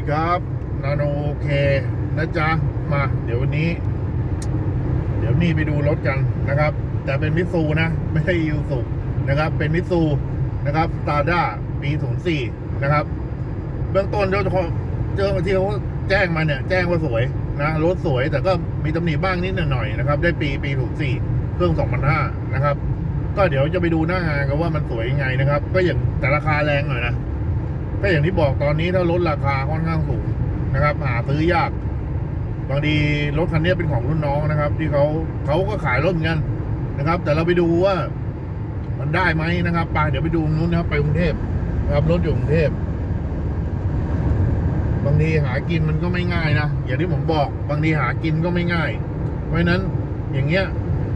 ดีครับนาโนโอเคนะจ๊ะ มา เดี๋ยววันนี้ เดี๋ยวนี่ไปดูรถกันนะครับ แต่เป็นมิตซูนะ ไม่ใช่ยูสุนะครับ เป็นมิตซูนะครับสตาร์ด้าปี04นะครับ เบื้องต้นเจ้าของเจอที่เขาแจ้งมาเนี่ย แจ้งว่าสวยนะรถสวยแต่ก็มีตำหนิบ้างนิดหน่อยนะครับ ได้ปีปี04เครื่อง2005นะครับ ก็เดี๋ยวจะไปดูหน้างานกันว่ามันสวยยังไงนะครับ ก็อย่างแต่ราคาแรงหน่อยนะ ก็อย่างที่บอกตอนนี้ถ้าลดราคาค่อนข้างสูงนะครับ หาซื้อยาก บางทีรถคันนี้เป็นของรุ่นน้องนะครับ ที่เขาเขาก็ขายรถเหมือนกันนะครับ แต่เราไปดูว่า มันได้ไหมนะครับไปเดี๋ยวไปดูนู้นนะครับ ไปกรุงเทพนะครับรถอยู่กรุงเทพบางทีหากินมันก็ไม่ง่ายนะอย่างที่ผมบอก บางทีหากินก็ไม่ง่าย เพราะฉะนั้นอย่างเงี้ย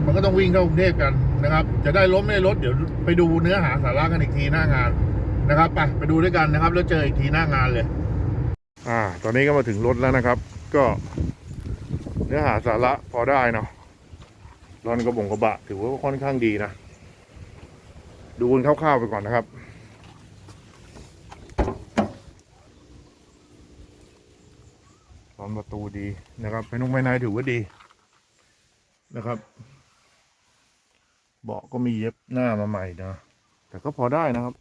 มันก็ต้องวิ่งเข้ากรุงเทพกันนะครับ จะได้รถไม่รถเดี๋ยวไปดูเนื้อหาสาระกันอีกทีหน้างาน นะครับไปไปดูด้วยกันนะครับ แล้วเจออีกทีหน้างานเลย อ่า ตอนนี้ก็มาถึงรถแล้วนะครับ ก็ เนื้อหาสาระพอได้เนาะรอนกระบงกระบะ ถือว่าค่อนข้างดีนะ ดูกันคร่าวๆไปก่อนนะครับรอนประตูดีนะครับไปนุ่งไปในถือว่าดีนะครับ เบาะก็มีเย็บหน้ามาใหม่นะ แต่ก็พอได้นะครับ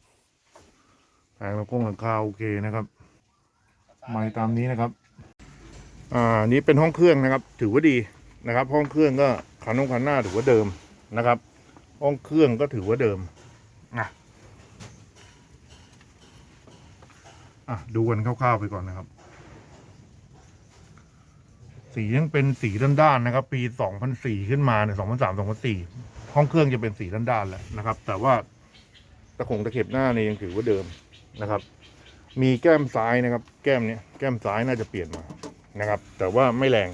แผงเรากงหลังคาโอเคนะครับไม้ตามนี้นะครับ อ่านี้เป็นห้องเครื่องนะครับ ถือว่าดีนะครับ ห้องเครื่องก็คันนงคันหน้าถือว่าเดิมนะครับ ห้องเครื่องก็ถือว่าเดิมนะอะดูกันคร่าวๆไปก่อนนะครับ สียังเป็นสีด้านๆนะครับ ปี2004ขึ้นมาเนี่ย2003 2004ห้องเครื่องจะเป็นสีด้านๆแหละนะครับ แต่ว่าตะขงตะเข็บหน้าเนี่ยยังถือว่าเดิม นะครับ มีแก้มซ้ายนะครับ แก้มเนี้ยแก้มซ้ายน่าจะเปลี่ยนมานะครับ แต่ว่าไม่แรง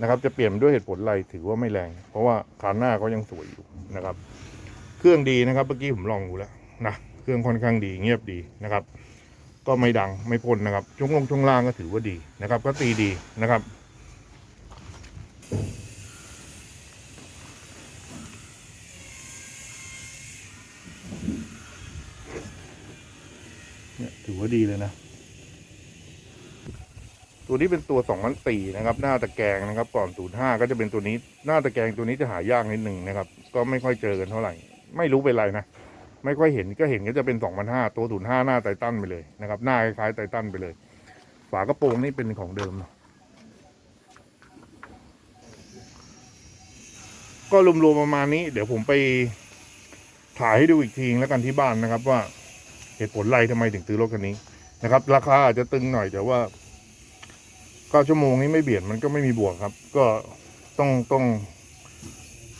นะครับ จะเปลี่ยนด้วยเหตุผลอะไรถือว่าไม่แรง เพราะว่าคานหน้าเขายังสวยอยู่นะครับ เครื่องดีนะครับเมื่อกี้ผมลองดูแล้วนะเครื่องค่อนข้างดีเงียบดีนะครับ ก็ไม่ดังไม่พ่นนะครับช่วงลงช่วงล่างก็ถือว่าดีนะครับ ก็ตีดีนะครับ เนี่ย ถือว่าดีเลยนะ ตัวนี้เป็นตัว2004นสี่นะครับ หน้าตะแกรงนะครับ ก่อน05ก็จะเป็นตัวนี้ หน้าตะแกรงตัวนี้จะหายากนิดหนึ่งนะครับ ก็ไม่ค่อยเจอกันเท่าไหร่ ไม่รู้เป็นไรนะ ไม่ค่อยเห็นก็เห็นก็จะเป็น2005ตัว05หน้าไททันไปเลยนะครับ หน้าคล้ายๆไททันไปเลย ฝากระโปรงนี่เป็นของเดิมเนะก็รวมๆประมาณนี้ เดี๋ยวผมไปถ่ายให้ดูอีกทีแล้วกันที่บ้านนะครับว่า เหตุผลไรทำไมถึงซื้อรถคันนี้นะครับ ราคาอาจจะตึงหน่อยแต่ว่าก้าชั่วโมงนี้ไม่เบียดมันก็ไม่มีบวกครับ ก็ต้องต้อง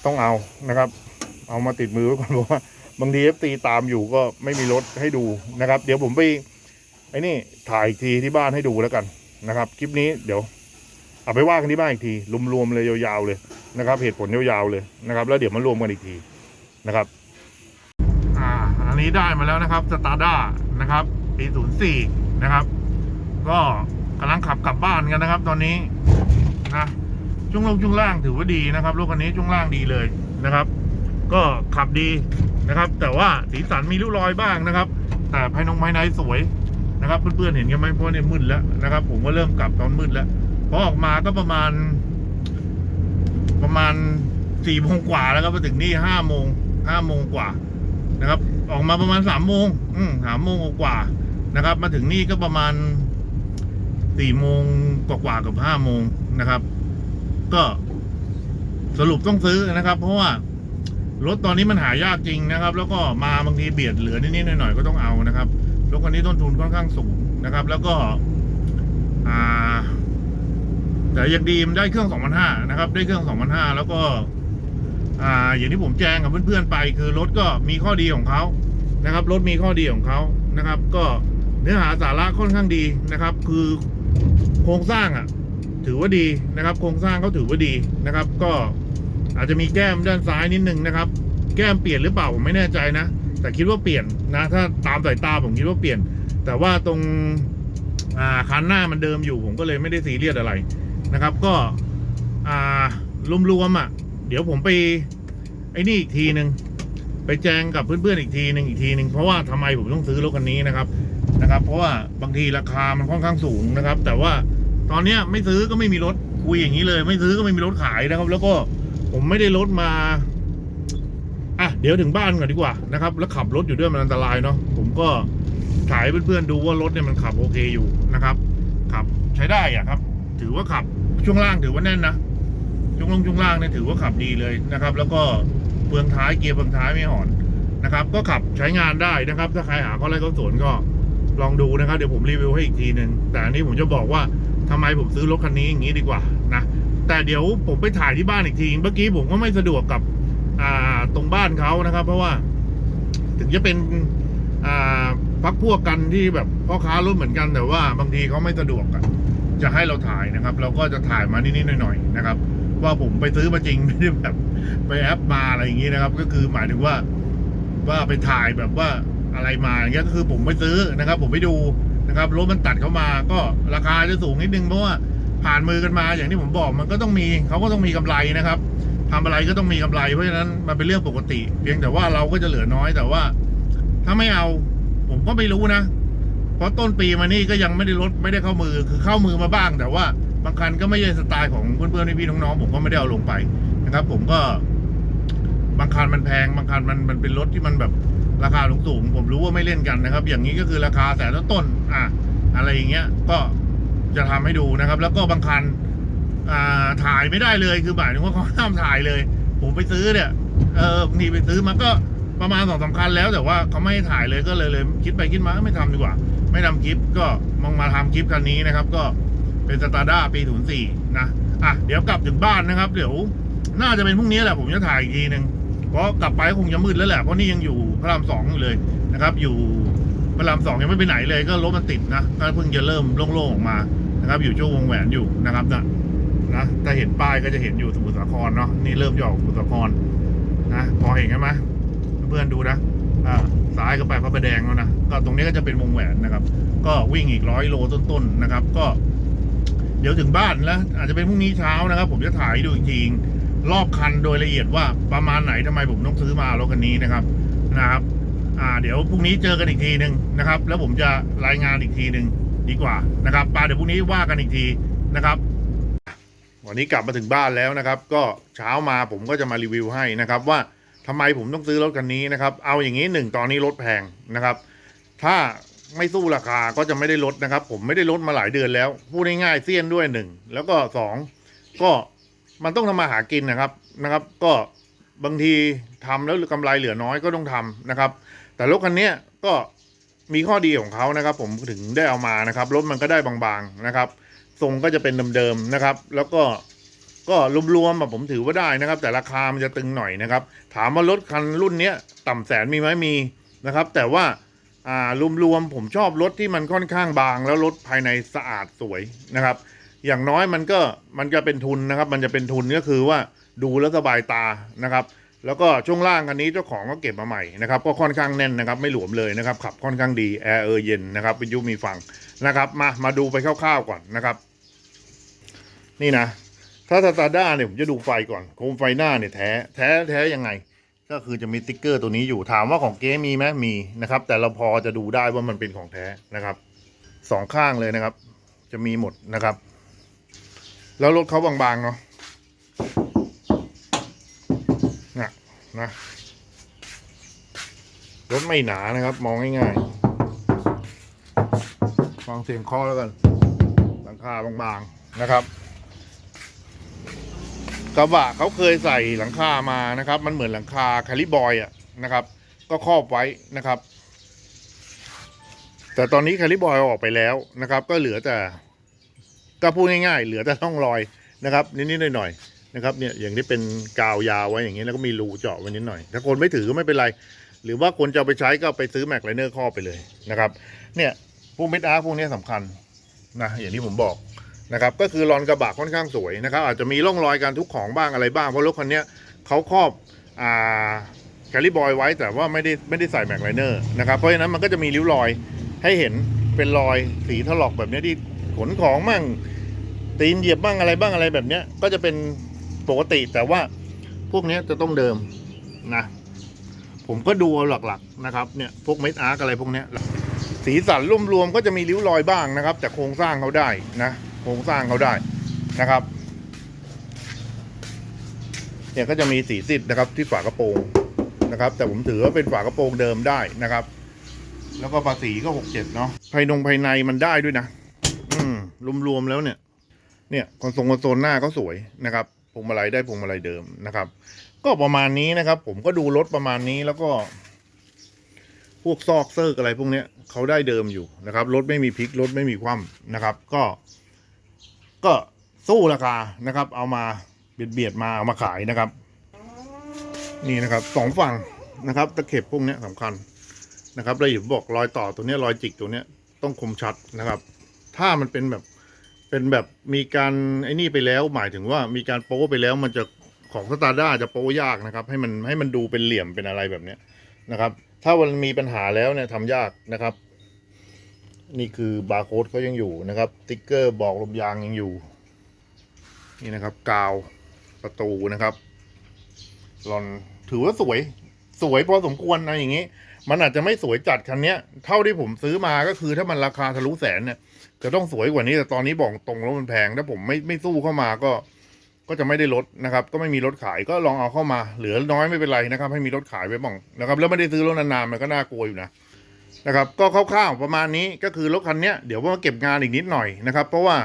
ต้องเอานะครับ เอามาติดมือไว้ก่อนเพราะว่าบางทีเอฟตีตามอยู่ก็ไม่มีรถให้ดูนะครับ เดี๋ยวผมไปไอ้นี่ถ่ายอีกทีที่บ้านให้ดูแล้วกันนะครับ คลิปนี้เดี๋ยวเอาไปว่ากันที่บ้านอีกทีรวมๆเลยยาวๆเลยนะครับ เหตุผลยาวๆเลยนะครับ แล้วเดี๋ยวมารวมกันอีกทีนะครับ นนี้ได้มาแล้วนะครับสตาร์ด้านะครับปี04นะครับ ก็กำลังขับกลับบ้านกันนะครับ ตอนนี้นะช่วงลงช่วงล่างถือว่าดีนะครับรถคันนี้ช่วงล่างดีเลยนะครับ ก็ขับดีนะครับ แต่ว่าสีสันมีริ้วรอยบ้างนะครับ แต่ภายนงภายในสวยนะครับ เพื่อนๆเห็นกันไหมเพราะเนี่ยมืดแล้วนะครับ ผมก็เริ่มกลับตอนมืดแล้วพอออกมาก็ประมาณ ประมาณสี่โมงกว่าแล้วครับมาถึงนี่ห้าโมงห้าโมงกว่า นะครับ ออกมาประมาณสามโมงสามโมงกว่านะครับ มาถึงนี่ก็ประมาณสี่โมงกว่ากับห้าโมงนะครับ ก็สรุปต้องซื้อนะครับ เพราะว่ารถตอนนี้มันหายากจริงนะครับ แล้วก็มาบางทีเบียดเหลือนิดๆหน่อยๆก็ต้องเอานะครับรถคันนี้ต้นทุนค่อนข้างสูงนะครับ แล้วก็แต่ยังดีมได้เครื่อง 2,500 นะครับ ได้เครื่อง 2,500 แล้วก็ อ่าอย่างที่ผมแจ้งกับเพื่อนๆไป คือรถก็มีข้อดีของเขานะครับรถมีข้อดีของเขานะครับ ก็เนื้อหาสาระค่อนข้างดีนะครับ คือโครงสร้างอะถือว่าดีนะครับ โครงสร้างเขาถือว่าดีนะครับ ก็อาจจะมีแก้มด้านซ้ายนิดนึงนะครับ แก้มเปลี่ยนหรือเปล่าผมไม่แน่ใจนะ แต่คิดว่าเปลี่ยนนะ ถ้าตามสายตาผมคิดว่าเปลี่ยน แต่ว่าตรงคันหน้ามันเดิมอยู่ผมก็เลยไม่ได้ซีเรียสอะไรนะครับ ก็รวมๆอะ ดี๋ยวผมไปไอ้นี่อีกทีหนึ่งไปแจ้งกับเพื่อนๆอีกทีหนึ่งอีกทีหนึ่งเพราะว่าทำไมผมต้องซื้อรถคันนี้นะครับนะครับ เพราะว่าบางทีราคามันค่อนข้างสูงนะครับ แต่ว่าตอนเนี้ยไม่ซื้อก็ไม่มีรถคุยอย่างนี้เลย ไม่ซื้อก็ไม่มีรถขายนะครับ แล้วก็ผมไม่ได้รถมาอะเดี๋ยวถึงบ้านก่อนดีกว่านะครับ แล้วขับรถอยู่ด้วยมันอันตรายเนาะผมก็ถ่ายเพื่อนๆดูว่ารถเนี่ยมันขับโอเคอยู่นะครับขับใช้ได้อะครับ ถือว่าขับช่วงล่างถือว่าแน่นนะ ช่วงลงช่วงล่างเนี่ยถือว่าขับดีเลยนะครับ แล้วก็เฟืองท้ายเกียร์เฟืองท้ายไม่หอนนะครับ ก็ขับใช้งานได้นะครับ ถ้าใครหาข้อไรข้อสวนก็ลองดูนะครับ เดี๋ยวผมรีวิวให้อีกทีหนึ่งแต่อันนี้ผมจะบอกว่าทำไมผมซื้อรถคันนี้อย่างนี้ดีกว่านะแต่เดี๋ยวผมไปถ่ายที่บ้านอีกทีเมื่อกี้ผมก็ไม่สะดวกกับตรงบ้านเขานะครับ เพราะว่าถึงจะเป็นพักพวกกันที่แบบพ่อค้ารถเหมือนกันแต่ว่าบางทีเขาไม่สะดวกอะจะให้เราถ่ายนะครับ เราก็จะถ่ายมานิดๆหน่อยๆนะครับ ว่าผมไปซื้อมาจริงไม่ได้แบบไปแอปมาอะไรอย่างนี้นะครับ ก็คือหมายถึงว่าว่าไปถ่ายแบบว่าอะไรมาอย่างเงี้ยก็คือผมไปซื้อนะครับ ผมไปดูนะครับรถมันตัดเข้ามาก็ราคาจะสูงนิดนึงเพราะว่าผ่านมือกันมาอย่างที่ผมบอกมันก็ต้องมีเขาก็ต้องมีกำไรนะครับทำอะไรก็ต้องมีกำไร เพราะฉะนั้นมันเป็นเรื่องปกติ เพียงแต่ว่าเราก็จะเหลือน้อยแต่ว่า ถ้าไม่เอา ผมก็ไม่รู้นะ เพราะต้นปีมานี่ก็ยังไม่ได้ลดไม่ได้เข้ามือคือเข้ามือมาบ้าง แต่ว่า บางคันก็ไม่ใช่สไตล์ของเพื่อนๆพี่ๆน้องๆผมก็ไม่ได้เอาลงไปนะครับ ผมก็ บางคันมันแพง บางคันมันมันเป็นรถที่มันแบบราคาสูงๆผมรู้ว่าไม่เล่นกันนะครับ อย่างนี้ก็คือราคาแสนต้นอะอะไรอย่างเงี้ย ก็จะทำให้ดูนะครับ แล้วก็บางคันอ่าถ่ายไม่ได้เลยคือหมายถึงว่าเขาห้ามถ่ายเลย ผมไปซื้อเนี่ยเออบางทีไปซื้อมันก็ประมาณสองสาคัญแล้วแต่ว่าเขาไม่ให้ถ่ายเลยก็เลยเลยคิดไปคิดมาไม่ทำดีกว่า ไม่ทำคลิปก็มองมาทำคลิปคันนี้นะครับ ก็ เป็นสตาร์ด้าปีศูนย์สี่นะอะเดี๋ยวกลับถึงบ้านนะครับ เดี๋ยวน่าจะเป็นพรุ่งนี้แหละผมจะถ่ายอีกทีหนึ่งเพราะกลับไปคงจะมืดแล้วแหละเพราะนี่ยังอยู่พระรามสองอยู่เลยนะครับ อยู่พระรามสองยังไม่ไปไหนเลย ก็รถมันติดนะก็เพิ่งจะเริ่มโล่งๆออกมานะครับ อยู่ช่วงวงแหวนอยู่นะครับนะนะถ้าเห็นป้ายก็จะเห็นอยู่สมุทรสาครเนาะนี่เริ่มจะออกสมุทรสาครนะพอเห็นกันไหมเพื่อนดูนะอ่าซ้ายก็ไปพระประแดงแล้วนะก็ตรงนี้ก็จะเป็นวงแหวนนะครับ ก็วิ่งอีกร้อยโลต้นๆนะครับ ก็ เดี๋ยวถึงบ้านแล้ว อาจจะเป็นพรุ่งนี้เช้านะครับ ผมจะถ่ายดูอีกทีรอบคันโดยละเอียดว่าประมาณไหนทำไมผมต้องซื้อมารถคันนี้นะครับนะครับ อ่า เดี๋ยวพรุ่งนี้เจอกันอีกทีหนึ่งนะครับ แล้วผมจะรายงานอีกทีหนึ่งดีกว่านะครับปาเดี๋ยวพรุ่งนี้ว่ากันอีกทีนะครับ วันนี้กลับมาถึงบ้านแล้วนะครับ ก็เช้ามาผมก็จะมารีวิวให้นะครับ ว่าทำไมผมต้องซื้อรถคันนี้นะครับ เอาอย่างนี้หนึ่งตอนนี้รถแพงนะครับ ถ้า ไม่สู้ราคาก็จะไม่ได้ลดนะครับ ผมไม่ได้ลดมาหลายเดือนแล้ว พูดง่ายๆเสี้ยนด้วยหนึ่งแล้วก็สองก็มันต้องทำมาหากินนะครับนะครับ ก็บางทีทำแล้วกำไรเหลือน้อยก็ต้องทำนะครับ แต่รถคันนี้ก็มีข้อดีของเขานะครับ ผมถึงได้เอามานะครับรถมันก็ได้บางๆนะครับ ทรงก็จะเป็นเดิมๆนะครับ แล้วก็ก็รวมๆอะผมถือว่าได้นะครับ แต่ราคามันจะตึงหน่อยนะครับ ถามว่ารถคันรุ่นนี้ต่ำแสนมีไหมมีนะครับ แต่ว่า อ่ารวมๆผมชอบรถที่มันค่อนข้างบาง แล้วรถภายในสะอาดสวยนะครับ อย่างน้อยมันก็มันจะเป็นทุนนะครับ มันจะเป็นทุนก็คือว่าดูแล้วสบายตานะครับ แล้วก็ช่วงล่างอันนี้เจ้าของก็เก็บมาใหม่นะครับ ก็ค่อนข้างแน่นนะครับ ไม่หลวมเลยนะครับ ขับค่อนข้างดีแอร์เออเย็นนะครับวิทยุมีฟังนะครับ มามาดูไปคร่าวๆก่อนนะครับ นี่นะถ้าสตาร์ด้าเนี่ยผมจะดูไฟก่อนโคมไฟหน้าเนี่ยแท้แท้แท้ยังไง ก็คือจะมีสติ๊กเกอร์ตัวนี้อยู่ถามว่าของเก๊มีไหมมีนะครับ แต่เราพอจะดูได้ว่ามันเป็นของแท้นะครับสองข้างเลยนะครับ จะมีหมดนะครับ แล้วรถเขาบางๆเนาะนะนะรถไม่หนานะครับ มองง่ายๆฟังเสียงเคอแล้วกันหลังคาบางๆนะครับ กระบะเขาเคยใส่หลังคามานะครับ มันเหมือนหลังคาคาลิบอยอะนะครับ ก็ครอบไว้นะครับ แต่ตอนนี้คาลิบอยออกไปแล้วนะครับ ก็เหลือแต่ก็พูดง่ายๆ เหลือแต่ร่องรอยนะครับนิดๆหน่อยๆนะครับเนี่ยอย่างที่เป็นกาวยาวไว้อย่างนี้แล้วก็มีรูเจาะไว้นิดหน่อย ถ้าคนไม่ถือก็ไม่เป็นไร หรือว่าคนจะไปใช้ก็ไปซื้อแม็กไลเนอร์ครอบไปเลยนะครับ เนี่ยพวกเม็ดอาร์พวกนี้สำคัญนะอย่างที่ผมบอก นะครับก็คือรอนกระบะค่อนข้างสวยนะครับอาจจะมีร่องรอยการทุกของบ้างอะไรบ้างเพราะรถคันนี้เขาครอบอ่าแคลิบอยไว้แต่ว่าไม่ได้ไม่ได้ใส่แม็กไลเนอร์นะครับเพราะฉะนั้นมันก็จะมีริ้วรอยให้เห็นเป็นรอยสีถลอกแบบนี้ที่ขนของมั่งตีนเหยียบบ้างอะไรบ้างอะไรแบบนี้ก็จะเป็นปกติแต่ว่าพวกนี้จะต้องเดิมนะผมก็ดูเอาหลักๆนะครับเนี่ยพวกเม็ดอาร์กอะไรพวกนี้สีสันรวมๆก็จะมีริ้วรอยบ้างนะครับ แต่โครงสร้างเขาได้นะ โครงสร้างเขาได้นะครับ เนี่ยก็จะมีสีสิทธ์นะครับที่ฝากระโปรงนะครับ แต่ผมถือว่าเป็นฝากระโปรงเดิมได้นะครับ แล้วก็ภาษีก็หกเจ็ดเนาะภายนงภายในมันได้ด้วยนะ อืมรวมๆแล้วเนี่ย เนี่ยคอนโซลคอนโซลหน้าก็สวยนะครับพวงมาลัยได้พวงมาลัยเดิมนะครับ ก็ประมาณนี้นะครับ ผมก็ดูรถประมาณนี้แล้วก็ พวกซอกเซิร์กอะไรพวกเนี้ยเขาได้เดิมอยู่นะครับรถไม่มีพลิกรถไม่มีคว่ำนะครับ ก็ ก็สู้ราคานะครับ เอามาเบียดเบียดมาเอามาขายนะครับ นี่นะครับสองฝั่งนะครับตะเข็บพวกนี้ยสำคัญนะครับแล้วอย่าบอกรอยต่อตัวนี้รอยจิกตัวนี้ต้องคมชัดนะครับ ถ้ามันเป็นแบบเป็นแบบมีการไอ้นี่ไปแล้วหมายถึงว่ามีการโป้ไปแล้วมันจะของสตาร์ด้าจะโป้ยากนะครับ ให้มันให้มันดูเป็นเหลี่ยมเป็นอะไรแบบเนี้ยนะครับ ถ้ามันมีปัญหาแล้วเนี่ยทำยากนะครับ นี่คือบาร์โค้ดเขายังอยู่นะครับ ติ๊กเกอร์บอกลมยางยังอยู่ นี่นะครับกาวประตูนะครับลอนถือว่าสวยสวยพอสมควรนะอย่างนี้ มันอาจจะไม่สวยจัดคันนี้เท่าที่ผมซื้อมาก็คือถ้ามันราคาทะลุแสนเนี่ย จะต้องสวยกว่านี้แต่ตอนนี้บอกตรงแล้วมันแพงถ้าผมไม่ไม่สู้เข้ามาก็ ก็จะไม่ได้ลดนะครับ ก็ไม่มีรถขายก็ลองเอาเข้ามา เหลือน้อยไม่เป็นไรนะครับ ให้มีรถขายไว้บ้างนะครับ แล้วไม่ได้ซื้อรถนานๆมันก็น่ากลัวอยู่นะ นะครับก็คร่าวๆประมาณนี้ก็คือรถคันนี้เดี๋ยวว่าเก็บงานอีกนิดหน่อยนะครับ เพราะว่า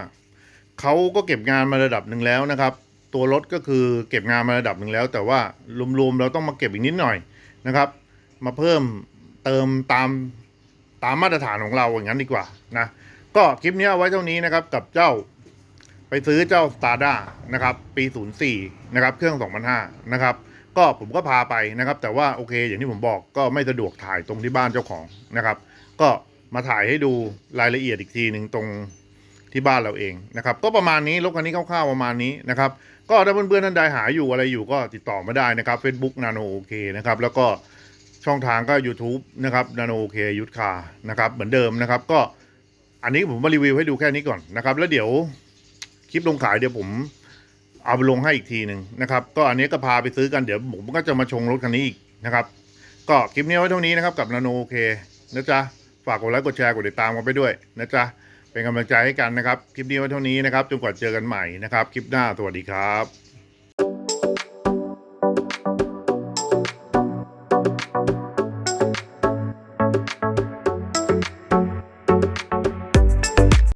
เขาก็เก็บงานมาระดับหนึ่งแล้วนะครับ ตัวรถก็คือเก็บงานมาระดับหนึ่งแล้ว แต่ว่ารวมๆเราต้องมาเก็บอีกนิดหน่อยนะครับ มาเพิ่มเติมตามตามมาตรฐานของเราอย่างนั้นดีกว่านะก็คลิปนี้เอาไว้เท่านี้นะครับกับเจ้าไปซื้อเจ้า s t a r d a นะครับปี 04 นะครับเครื่อง 2005 นะครับ ก็ผมก็พาไปนะครับ แต่ว่าโอเค อย่างที่ผมบอกก็ไม่สะดวกถ่ายตรงที่บ้านเจ้าของนะครับ ก็มาถ่ายให้ดูรายละเอียดอีกทีหนึ่งตรงที่บ้านเราเองนะครับ ก็ประมาณนี้รถคันนี้คร่าวๆประมาณนี้นะครับ ก็ถ้าเพื่อนๆท่านใดหาอยู่อะไรอยู่ก็ติดต่อมาได้นะครับ Facebook Nano OK นะครับ แล้วก็ช่องทางก็ YouTube นะครับ Nano OK ยุทธคานะครับเหมือนเดิมนะครับก็อันนี้ผมมารีวิวให้ดูแค่นี้ก่อนนะครับ แล้วเดี๋ยวคลิปลงขายเดี๋ยวผม เอาไปลงให้อีกทีหนึ่งนะครับ ก็อันนี้ก็พาไปซื้อกันเดี๋ยวผมก็จะมาชงรถคันนี้อีกนะครับ ก็คลิปนี้ไว้เท่านี้นะครับกับนาโนโอเคนะจ๊ะฝากกดไลค์กดแชร์กดติดตามกันไปด้วยนะจ๊ะเป็นกำลังใจให้กันนะครับ คลิปนี้ไว้เท่านี้นะครับจนกว่าเจอกันใหม่นะครับ คลิปหน้าสวัสดีครับ